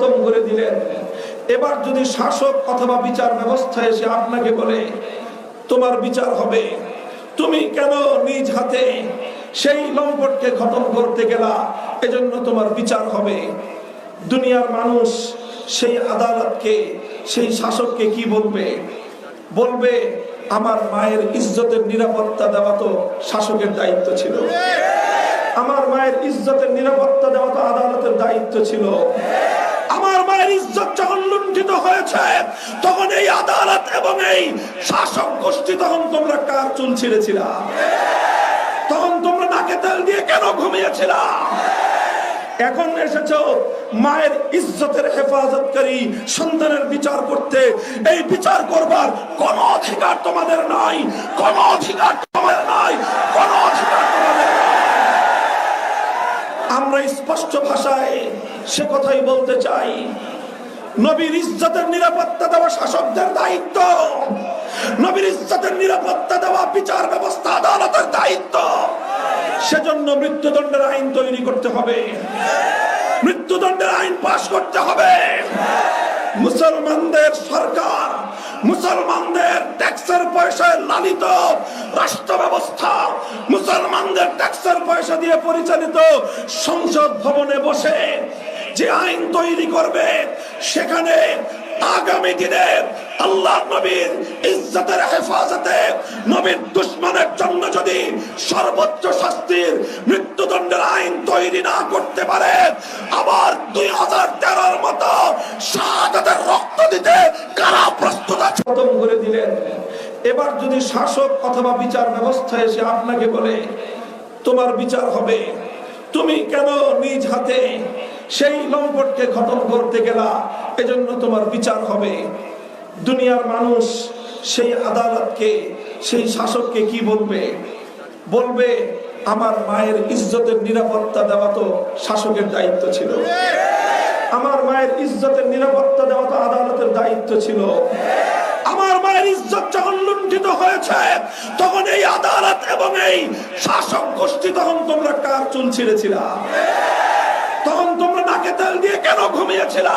খতম করে দিলেন। এবার যদি শাসক অথবা বিচার ব্যবস্থা এসে আপনাকে বলে, তোমার বিচার হবে, তুমি কেন নিজ হাতে সেই লম্পটকে খতম করতে গেলা? এজন্য তোমার বিচার হবে। দুনিয়ার মানুষ সেই আদালতকে, সেই শাসককে কি বলবে? বলবে, আমার মায়ের ইজ্জতের নিরাপত্তা দেওয়া তো শাসকের দায়িত্ব ছিল। আমার মায়ের ইজ্জতের নিরাপত্তা দেওয়া তো আদালতের দায়িত্ব ছিল। মায়ের ইজ্জত যখন লুণ্ঠিত হয়েছে, তখন এই আদালত এবং এই শাসক গোষ্ঠী তখন তোমরা কার চুল ছিঁড়েছিলা? তখন তোমরা নাকে তেল দিয়ে কেন ঘুমিয়েছিলা? এখন এসেছ মায়ের ইজ্জতের হেফাজতকারী সন্তানের বিচার করতে। এই বিচার করবার কোন অধিকার তোমাদের নাই, কোন অধিকার তোমাদের নাই, কোন অধিকার তোমাদের আমরা স্পষ্ট ভাষায় সে কথাই বলতে চাই। নবীর ইজ্জতের নিরাপত্তা দেওয়া শাসকদের দায়িত্ব। নবীর ইজ্জতের নিরাপত্তা দেওয়া বিচার ব্যবস্থা আদালতের দায়িত্ব। সেজন্য মৃত্যুদণ্ডের আইন তৈরি করতে হবে। মৃত্যুদণ্ডের আইন পাশ করতে হবে। মুসলমানদের সরকার, মুসলমানদের ট্যাক্সের পয়সায় লালিত রাষ্ট্র ব্যবস্থা, মুসলমানদের ট্যাক্সের পয়সা দিয়ে পরিচালিত সংসদ ভবনে বসে যে আইন তৈরি করবে, সেখানে আগামী দিনে আল্লাহ নবীর ইজ্জতের হেফাজতে নবীর দুশ্মনের জন্য যদি সর্বোচ্চ শাস্তির মৃত্যুদণ্ডের আইন তৈরি না করতে পারে, আবার দুই হাজার তেরোর মতো শাহাদাতের রক্ত দিতে কারা প্রস্তুত আছে? করে দিলেন। এবার যদি শাসক অথবা বিচার ব্যবস্থা এসে আপনাকে বলে, তোমার বিচার হবে, তুমি কেন নিজ হাতে সেই লম্পটকে খতম করতে গেলা, এজন্য তোমার বিচার হবে। দুনিয়ার মানুষ সেই আদালতকে, সেই শাসককে কি বলবে? বলবে, আমার মায়ের ইজ্জতের নিরাপত্তা দেওয়া তো শাসকের দায়িত্ব ছিল। আমার মায়ের ইজ্জতের নিরাপত্তা দেওয়া তো আদালতের দায়িত্ব ছিল। আমার মায়ের ইজ্জত যখন লুণ্ঠিত হয়েছে, তখন এই আদালত এবং এই শাসক গোষ্ঠী তখন তোমরা কার চুল ছিঁড়েছিলা? তখন তোমরা নাকে তেল দিয়ে কেন ঘুমিয়েছিলা?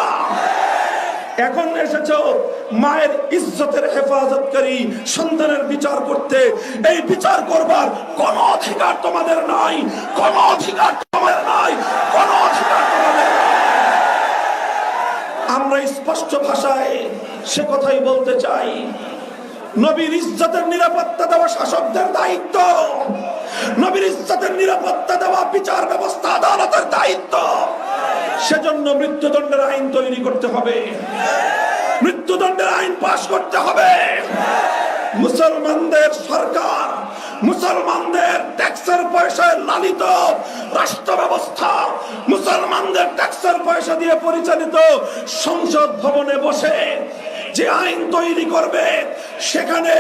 এখন এসেছ মায়ের ইজ্জতের হেফাজতকারী সন্তানের বিচার করতে। এই বিচার করবার কোন অধিকার তোমাদের নাই, কোন অধিকার তোমাদের নাই, কোন অধিকার আমরা স্পষ্ট ভাষায় সে কথাই বলতে চাই। নবীর ইজ্জতের নিরাপত্তা দেওয়া শাসকদের দায়িত্ব। নবীর ইজ্জতের নিরাপত্তা দেওয়া বিচার ব্যবস্থা আদালতের দায়িত্ব। সেজন্য মৃত্যুদণ্ডের আইন তৈরি করতে হবে। মৃত্যুদণ্ডের আইন পাশ করতে হবে। মুসলমানদের সরকার, মুসলমানদের ট্যাক্সের পয়সায় লালিত রাষ্ট্র ব্যবস্থা, মুসলমানদের ট্যাক্সের পয়সা দিয়ে পরিচালিত সংসদ ভবনে বসে যে আইন তৈরি করবে, সেখানে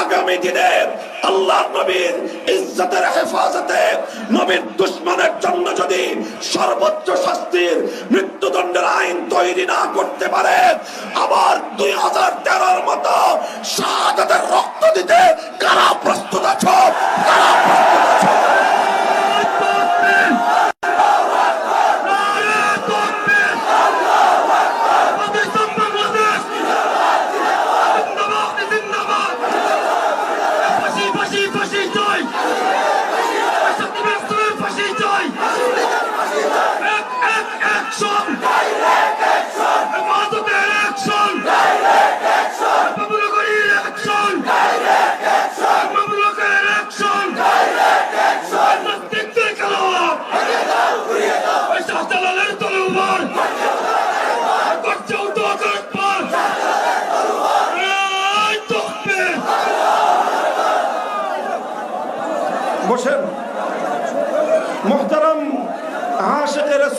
আগামী দিনে আল্লাহ নবীর ইজ্জতের হেফাজতে নবীর দুশ্মনের জন্য যদি সর্বোচ্চ শাস্তির মৃত্যুদণ্ডের আইন তৈরি না করতে পারে, আবার দুই হাজার তেরোর মতো শাহাদাতের রক্ত দিতে কারা প্রস্তুত আছো? কারা প্রস্তুত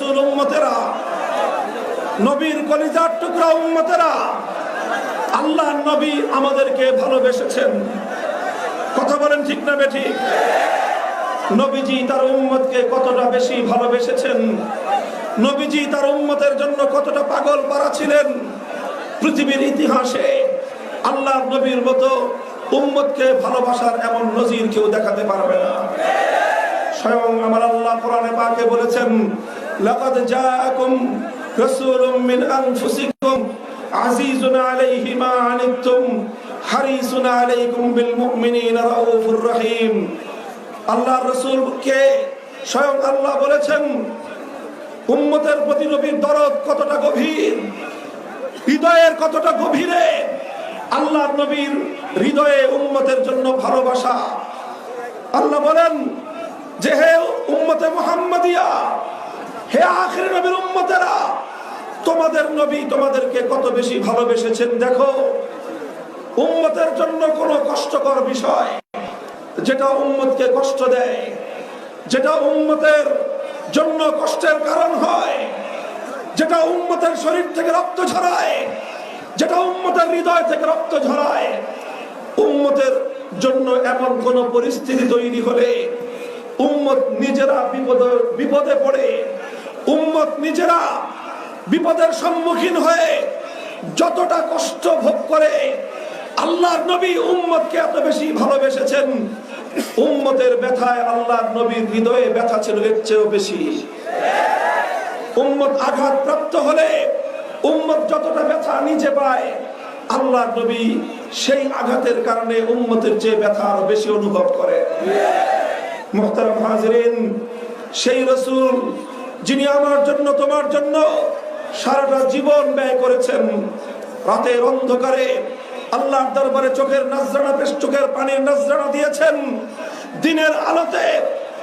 রসুল উম্মতেরা, নবীর কলিজার টুকরা উম্মতেরা, আল্লাহ নবী আমাদেরকে ভালোবেসেছেন। কথা বলেন ঠিক না বেঠি নবীজি তার উম্মতকে কতটা বেশি ভালোবেসেছেন? নবীজি তার উম্মতের জন্য কতটা পাগল পারা ছিলেন? পৃথিবীর ইতিহাসে আল্লাহ নবীর মতো উম্মতকে ভালোবাসার এমন নজির কেউ দেখাতে পারবে না। স্বয়ং আমার আল্লাহ কোরআনে পাকে বলেছেন লাকাদ জাআকুম রাসূলুম মিন আনফুসিকুম আজিজুন আলাইহি মা আনিতুম হারিসুন আলাইকুম বিল মুমিনিনা রাউফুর রহিম। আল্লাহর রাসূলকে স্বয়ং আল্লাহ বলেছেন, উম্মতের প্রতি নবীর দরদ কতটা গভীর, হৃদয়ের কতটা গভীরে, আল্লাহর নবীর হৃদয়ে উম্মতের জন্য ভালোবাসা। আল্লাহ বলেন যে হে উম্মতে মুহাম্মাদিয়া হে আখের নবীর উম্মতেরা, তোমাদের নবী তোমাদেরকে কত বেশি ভালোবেসেছেন দেখো। উম্মতের জন্য কোনো কষ্টকর বিষয়, যেটা উম্মতকে কষ্ট দেয়, যেটা উম্মতের জন্য কষ্টের কারণ হয়, যেটা উম্মতের শরীর থেকে রক্ত ঝরায়, যেটা উম্মতের হৃদয় থেকে রক্ত ঝরায়। উম্মতের জন্য এমন কোন পরিস্থিতি তৈরি হলে উম্মত নিজেরা বিপদে বিপদে পড়ে উম্মত নিজেরা বিপদের সম্মুখীন হয়ে যতটা কষ্ট ভোগ করে আল্লাহর নবী উম্মতকে এত বেশি ভালোবেসেছেন। উম্মতের ব্যথায় আল্লাহর নবীর হৃদয়ে ব্যথা ছিল, এর চেয়েও বেশি। উম্মত আঘাত প্রাপ্ত হলে উম্মত যতটা ব্যথা নিজে পায়, আল্লাহর নবী সেই আঘাতের কারণে উম্মতের চেয়ে ব্যথা আরও বেশি অনুভব করে। মোহতারাম হাজরিন, সেই রসুল যিনি আমার জন্য, তোমার জন্য সারাটা জীবন ব্যয় করেছেন। রাতের অন্ধকারে আল্লাহর দরবারে চোখের নাজরানা পেশ চোখের পানির নাজরানা দিয়েছেন। দিনের আলোতে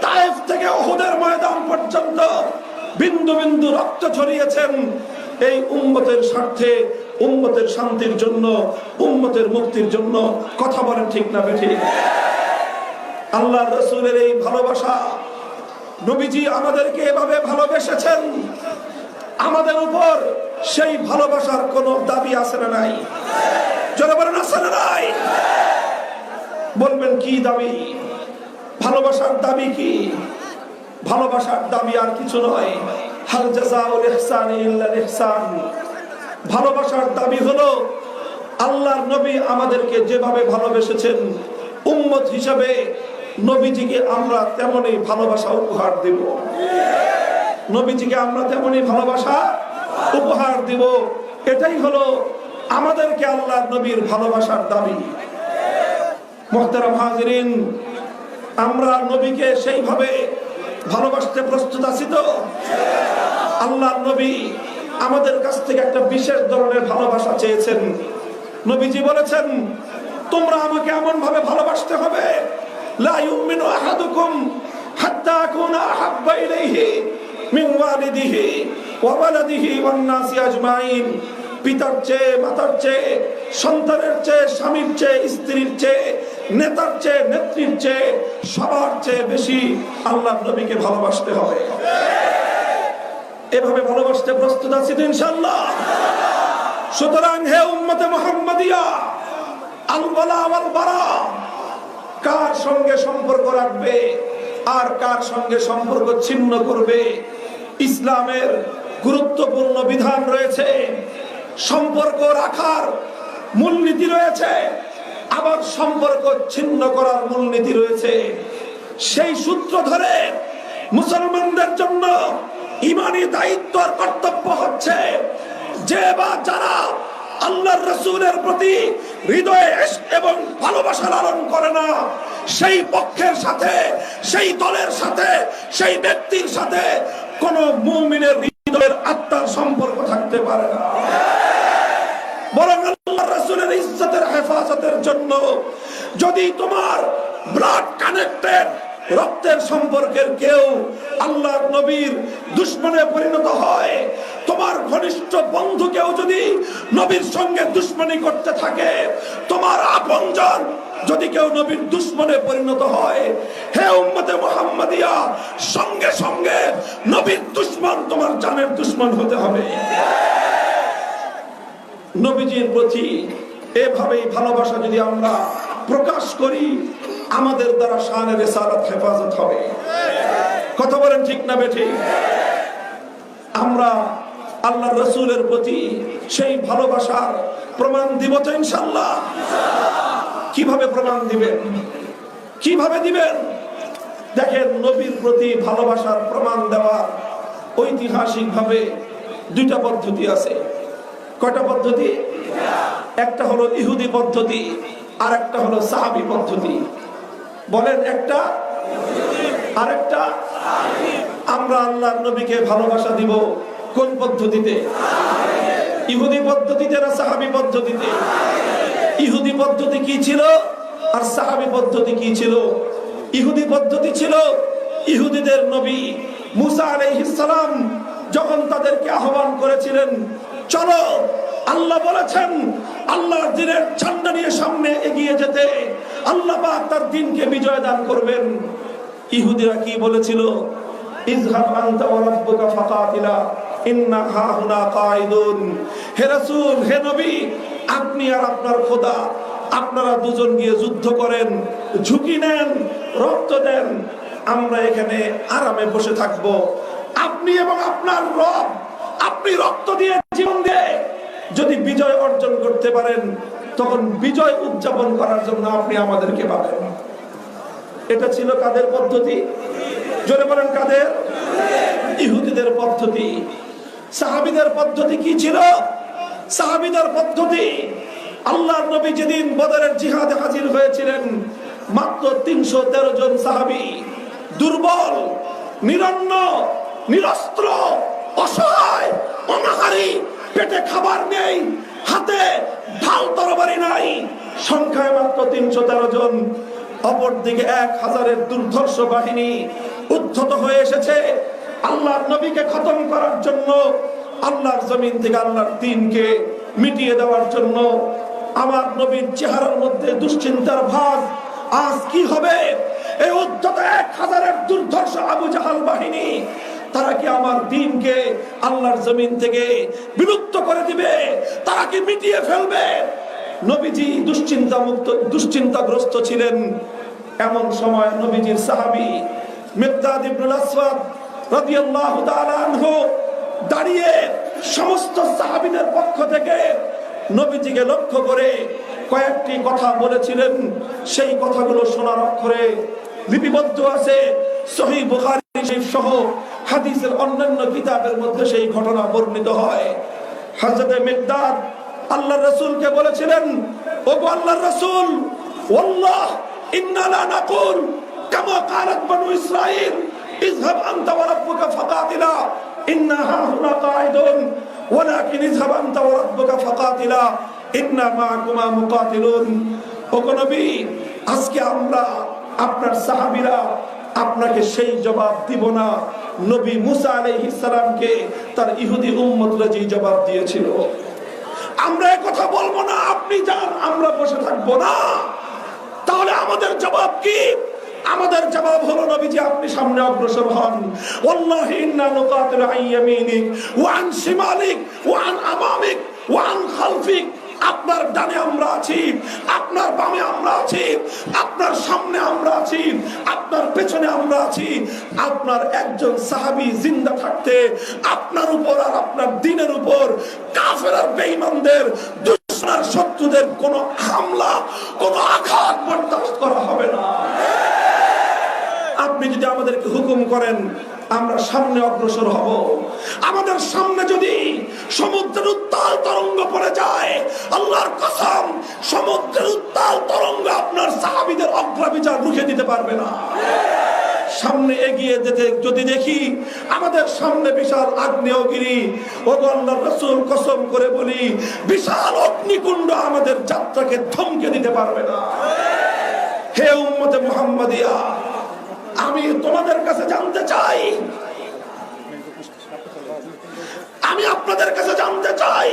তায়েফ থেকে ওহুদের ময়দান পর্যন্ত বিন্দু বিন্দু রক্ত ছড়িয়েছেন। এই উম্মতের স্বার্থে, উম্মতের শান্তির জন্য, উম্মতের মুক্তির জন্য কথা বলেন ঠিক না বেঠিক? আল্লাহ রসুলের এই ভালোবাসা নবীজি আমাদেরকে এভাবে ভালোবেসেছেন। আমাদের উপর সেই ভালোবাসার কোনো দাবি আছে না নাই? বলেন, আছে না নাই? বলবেন, কি দাবি? ভালোবাসার দাবি কি? ভালোবাসার দাবি আর কিছু নয়। ভালোবাসার দাবি হলো, আল্লাহর নবী আমাদেরকে যেভাবে ভালোবেসেছেন, উম্মত হিসাবে নবীজিকে আমরা তেমনই ভালোবাসা উপহার দেব। নবীজিকে আমরা তেমনই ভালোবাসা উপহার দিব। এটাই হলো আমাদেরকে আল্লাহর নবীর ভালোবাসার দাবি। মোহতারাম হাজরিন, আমরা নবীকে সেইভাবে ভালোবাসতে প্রস্তুত আছি তো? আল্লাহর নবী আমাদের কাছ থেকে একটা বিশেষ ধরনের ভালোবাসা চেয়েছেন। নবীজি বলেছেন, তোমরা আমাকে এমন ভাবে ভালোবাসতে হবে ইউমিনু আহাদুকুম হাত্তা আকুনা আহাব্বা ইলাইহি মিন ওয়ালিদিহি ওয়া ওয়ালাদিহি ওয়ান নাসি পিতার চেয়ে, মাতার চেয়ে, সন্তানের চেয়ে, স্বামীর চেয়ে, স্ত্রীর চেয়ে, নেতার চেয়ে, নেত্রীর চেয়ে সবার চেয়ে বেশি আল্লাহ নবীকে ভালোবাসতে হবে। এভাবে ভালোবাসতে প্রস্তুত আছি তো ইনশাল্লাহ সুতরাং হে উম্মতে মোহাম্মদিয়া আল ওয়ালা ওয়াল বারা কার সঙ্গে সম্পর্ক রাখবে আর কার সঙ্গে সম্পর্ক ছিন্ন করবে? ইসলামের গুরুত্বপূর্ণ বিধান রয়েছে, সম্পর্ক রাখার মূলনীতি রয়েছে, আবার সম্পর্ক ছিন্ন করার মূলনীতি রয়েছে। সেই সূত্র ধরে মুসলমানদের জন্য ইমানি দায়িত্ব কর্তব্য হচ্ছে যে বা যারা আল্লাহর রসুলের প্রতি হৃদয়ে এবং ভালোবাসা লালন করে না। সেই পক্ষের সাথে, সেই দলের সাথে, সেই ব্যক্তির সাথে কোন মুমিনের হৃদয়ের আত্মার সম্পর্ক থাকতে পারে না। বরং আল্লাহ রসুলের ইজ্জতের হেফাজতের জন্য যদি তোমার ব্লাড কানেক্টেড রক্তের সম্পর্কের কেউ আল্লাহর নবীর দুশ্মনে পরিণত হয়। তোমার ঘনিষ্ঠ বন্ধু কেউ যদি নবীর সঙ্গে দুশ্মনী করতে থাকে, তোমার আপনজন যদি কেউ নবীর দুশ্মনে পরিণত হয়, হে উম্মতে মোহাম্মদিয়া, সঙ্গে সঙ্গে নবীর দুশ্মন তোমার জানের দুশ্মন হতে হবে। নবীজির প্রতি এভাবেই ভালোবাসা যদি আমরা প্রকাশ করি আমাদের দ্বারা শানের রেসালত হেফাজত হবে। কথা বলেন ঠিক না বেঠি? আমরা আল্লাহ রসুলের প্রতি সেই ভালোবাসার প্রমাণ দিব তো ইনশাল্লাহ কীভাবে প্রমাণ দিবেন? কীভাবে দিবেন? দেখেন, নবীর প্রতি ভালোবাসার প্রমাণ দেওয়ার ঐতিহাসিক ভাবে দুইটা পদ্ধতি আছে। কয়টা পদ্ধতি? একটা হলো ইহুদি পদ্ধতি আর একটা হলো সাহাবি পদ্ধতি। বলেন একটা, আরেকটা, আমরা আল্লাহর নবীকে ভালোবাসা দিব কোন পদ্ধতিতে? ইহুদি পদ্ধতিতে না সাহাবি পদ্ধতিতে? ইহুদি পদ্ধতি কি ছিল আর সাহাবি পদ্ধতি কি ছিল? ইহুদি পদ্ধতি ছিল ইহুদিদের নবী মুসা আলাইহিস সালাম যখন তাদেরকে আহ্বান করেছিলেন, চলো, আল্লাহ বলেছেন, আল্লাহর দিনের ঝান্ডা নিয়ে সামনে এগিয়ে যেতে। আল্লাহ তার দিনকে বিজয় দান করবেন। ইহুদিরা কি বলেছিল? হে আপনি আর আপনার খোদা, আপনারা দুজন গিয়ে যুদ্ধ করেন, ঝুঁকি নেন, রক্ত দেন, আমরা এখানে আরামে বসে থাকব। আপনি এবং আপনার রব, আপনি রক্ত দিয়ে জীবন দিয়ে যদি বিজয় অর্জন করতে পারেন তখন বিজয় উদযাপন করার জন্য আপনি আমাদেরকে পাবেন। এটা ছিল কাদের পদ্ধতি? জোরে বলেন, কাদের? ইহুদিদের পদ্ধতি। সাহাবিদের পদ্ধতি কি ছিল? সাহাবিদের পদ্ধতি, আল্লাহর নবী যেদিন বদরের জিহাদে হাজির হয়েছিলেন, মাত্র তিনশো তেরো জন সাহাবি দুর্বল, নিরন্ন, নিরস্ত্র, অসহায়, অনাহারী, পেটে খাবার নেই হাতে ঢাল তরবারি নাই। সংখ্যায় মাত্র তিনশো তেরো জন। অপরদিকে এক হাজারের দুর্ধর্ষ বাহিনী উদ্ধত হয়ে এসেছে। আল্লাহর নবীকে খতম করার জন্য, আল্লাহর জমিন থেকে আল্লাহর দিনকে মিটিয়ে দেওয়ার জন্য আমার নবীর চেহারার মধ্যে দুশ্চিন্তার ভাগ। আজ কি হবে? এই উদ্ধত এক হাজারের দুর্ধর্ষ আবু জাহাল বাহিনী তারা কি আমার দিনকে আল্লাহর জমিন থেকে বিলুপ্ত করে দিবে? তারা কি মিটিয়ে ফেলবে? নবীজি দুশ্চিন্তা মুক্ত দুশ্চিন্তাগ্রস্ত ছিলেন। এমন সময় নবীজির সাহাবি মিকদাদ ইবনুল আসওয়াদ রাদিয়াল্লাহু তাআলা দাঁড়িয়ে সমস্ত সাহাবীদের পক্ষ থেকে নবীজিকে লক্ষ্য করে কয়েকটি কথা বলেছিলেন। সেই কথাগুলো শোনার অক্ষরে লিপিবদ্ধ আছে। সহি সহ হাদিসের অন্যান্য কিতাবের মধ্যে সেই ঘটনা বর্ণিত হয়। হযরতে মিকদাদ আল্লাহর রাসূলকে বলেছিলেন, ওগো আল্লাহর রাসূল, ওয়াল্লাহ, ইন্না লা নাকুল, কামা ক্বালাত বানু ইসরাঈল, ইযহাব আনতা ওয়া ইন্না হাহুনা কাঈদুন, ওয়ালাকিন ইযহাব আনতা নবী, আজকে আমরা আপনার সাহাবীরা আপনাকে সেই জবাব দিব না। নবী মুসা আলাইহিস সালামকে তার ইহুদি উম্মতরা যে জবাব দিয়েছিল। আমরা কথা বলব না, আপনি যান, আমরা বসে থাকব না। তাহলে আমাদের জবাব কি? আমাদের জবাব হলো, নবীজি আপনি সামনে অগ্রসর হন। ওয়াল্লাহি ইন্না নুকাতিলু আন ওয়া আন শিমালিক, ওয়া আন আমামিক, ওয়া আন খালফিক। আপনার ডানে আমরা আছি, আপনার বামে আমরা আছি, আপনার সামনে আমরা আছি, আপনার পেছনে আমরা আছি। আপনার একজন সাহাবী জিন্দা থাকতে আপনার উপর আর আপনার দিনের উপর কাফের আর বেঈমানদের দুশ্মনের শত্রুদের কোনো হামলা, কোনো আঘাত বরদাস্ত করা হবে না। আপনি যদি আমাদেরকে হুকুম করেন আমরা সামনে অগ্রসর হব। আমাদের সামনে যদি সমুদ্রের উত্তাল তরঙ্গ পড়ে যায়, আল্লাহর কসম, সমুদ্রের উত্তাল তরঙ্গ আপনার সাহাবিদের অগ্রাবিচার রুখে দিতে পারবে না। সামনে এগিয়ে যেতে, যদি দেখি আমাদের সামনে বিশাল আগ্নেয়গিরি ও আল্লাহর রসুল কসম করে বলি, বিশাল অগ্নিকুণ্ড আমাদের যাত্রাকে থমকে দিতে পারবে না। হে উম্মতে মুহাম্মাদিয়া আমি তোমাদের কাছে জানতে চাই। আমি আপনাদের কাছে জানতে চাই।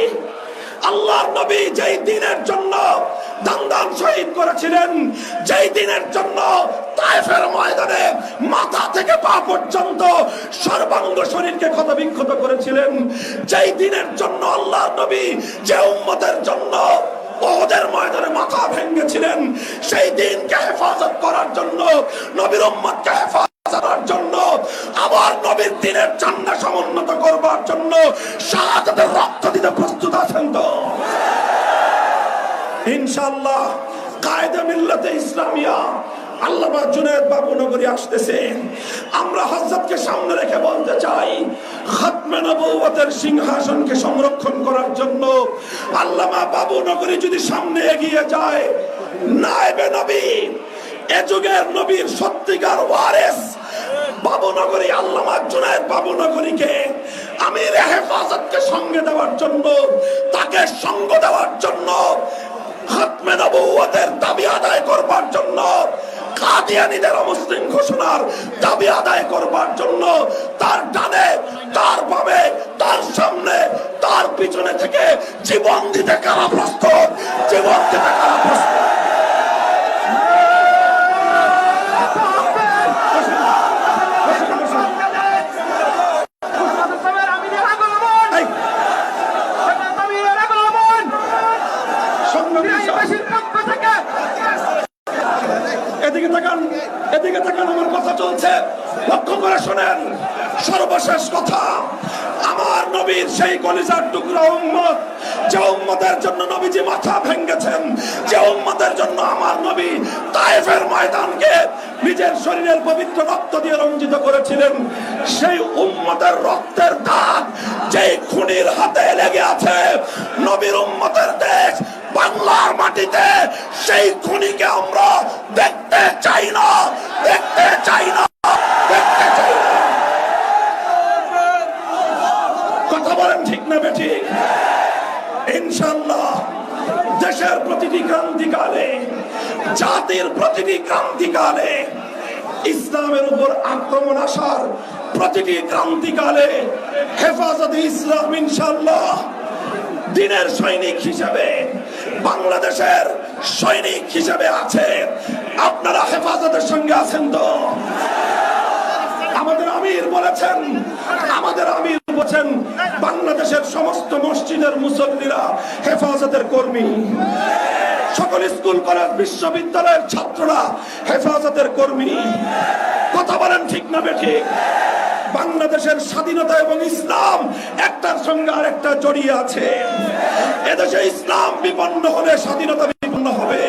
আল্লাহর নবী যেই দিনের জন্য দান শহীদ করেছিলেন, যেই দিনের জন্য তায়েফের ময়দানে মাথা থেকে পা পর্যন্ত সর্বাঙ্গ শরীরকে ক্ষত বিক্ষত করেছিলেন, যেই দিনের জন্য আল্লাহর নবী যে উম্মতের জন্য ওদের ময়দানে মাথা ভেঙেছিলেন। সেই দিনকে হেফাজত করার জন্য, নবীর উম্মতকে হেফাজত আবার নবীর দিনের সমুন্নত করবার জন্য রক্ত দিতে প্রস্তুত আছেন কায়দা ইসলামিয়া আল্লামা জুনেদ বাবু নগরী আসতেছে আমরা হজরতকে সামনে রেখে বলতে চাই, খাতমে নবুয়তের সিংহাসনকে সংরক্ষণ করার জন্য আল্লামা বাবু নগরী যদি সামনে এগিয়ে যায় নাইবে নবী, এ যুগের নবীর সত্যিকার ওয়ারেস বাবুনগরী আল্লামা জুনায়েদ বাবুনগরীকে আমির হেফাজতকে সঙ্গে দেওয়ার জন্য, তাকে সঙ্গ দেওয়ার জন্য, খাতমে নবুয়তের দাবি আদায় করবার জন্য কাদিয়ানীদের অমুসলিম ঘোষণার দাবি আদায় করবার জন্য তার ডানে, তার বামে, তার সামনে, তার পিছনে থেকে জীবন দিতে কারা প্রস্তুত জীবন দিতে কারা প্রস্তুত এই, সংগ্রামী এদিকে তাকান এদিকে তাকান আমার কথা চলছে লক্ষ্য করে শোনেন সর্বশেষ কথা আমার নবীর সেই কলিজার টুকরা উম্মত যে উম্মতের জন্য নবীজি মাথা ভেঙ্গেছেন যে উম্মতের জন্য আমার নবী তায়েফের ময়দানকে নিজের শরীরের পবিত্র রক্ত দিয়ে রঞ্জিত করেছিলেন। সেই উম্মতের রক্তের দাগ যে খুনির হাতে লেগে আছে, নবীর উম্মতের দেশ বাংলার মাটিতে, সেই খুনিকে আমরা দেখতে চাই না, দেখতে চাই না, দেখতে চাই না। কথা বলেন ঠিক না বেঠি ইনশাল্লাহ দেশের প্রতিটি জাতির প্রতিটি ইসলামের উপর আক্রমণ আসার প্রতিটি ইসলাম ইনশাল্লাহ দিনের সৈনিক হিসেবে, বাংলাদেশের সৈনিক হিসেবে আছে। আপনারা হেফাজতের সঙ্গে আছেন তো? আমাদের আমির বলেছেন, আমাদের আমির বলেছেন, বাংলাদেশের সমস্ত মসজিদের মুসল্লিরা হেফাজতের কর্মী। সকল স্কুল, কলেজ, বিশ্ববিদ্যালয়ের ছাত্ররা হেফাজতের কর্মী। কথা বলেন ঠিক না বেঠিক বাংলাদেশের স্বাধীনতা এবং ইসলাম একটার সঙ্গে আরেকটা জড়িয়ে আছে। এদেশে ইসলাম বিপন্ন হলে স্বাধীনতা বিপন্ন হবে।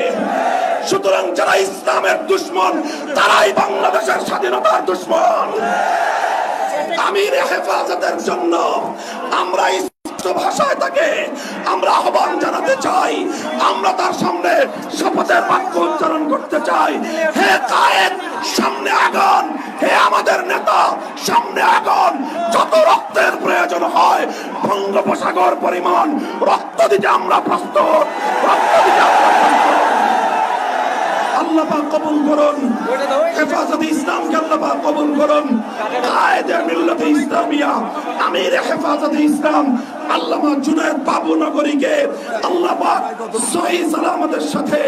সুতরাং যারা ইসলামের দুশ্মন, তারাই বাংলাদেশের স্বাধীনতার দুশ্মন। আমির হেফাজতের জন্য আমরা ভাষায় তাকে আমরা আহ্বান জানাতে চাই, আমরা তার সামনে শপথের বাক্য উচ্চারণ করতে চাই। হে কায়েদ, সামনে আগান। হে আমাদের নেতা, সামনে আগান। যত রক্তের প্রয়োজন হয়, বঙ্গোপসাগর পরিমাণ রক্ত দিতে আমরা প্রস্তুত রক্ত দিতে আমরা প্রস্তুত আল্লাহ পাক কবুল করুন। হেফাজতে ইসলামকে আল্লাহ পাক কবুল করুন। কায়েদে মিল্লাতে ইসলামিয়া আমির হেফাজতে ইসলাম আল্লামা জুনায়েদ বাবু নগরীকে আল্লাহ পাক সহি সালামতের সাথে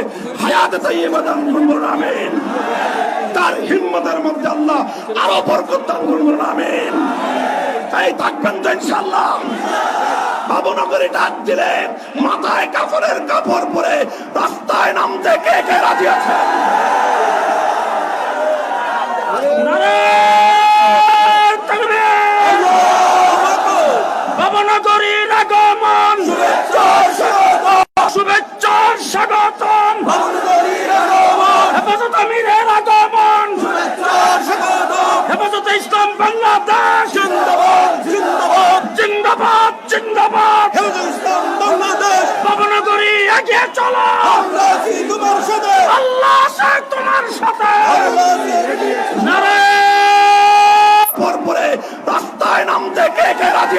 হায়াতে তাইয়্যিবা দান করুন আমিন। তার হিম্মতের মধ্যে আল্লাহ আরও বরকত দান করুন আমিন। তাই থাকবেন তো ইনশাআল্লাহ। বাবুনগরে ডাক দিলে মাথায় কাপড়ের কাপড় পরে রাস্তায় নামতে কে কে রাজি আছে? ভবনগরীর আগমন! শুভেচ্ছার স্বাগতম! হেফাজত আমিরের আগমন! হেফাজত ইসলাম বাংলাদেশ জিন্দাবাদ জিন্দাবাদ ভবনগরী এগিয়ে চলো আল্লাহ আছে তোমার সাথে। নারে পর রাস্তায় নামতে কে কে রাজি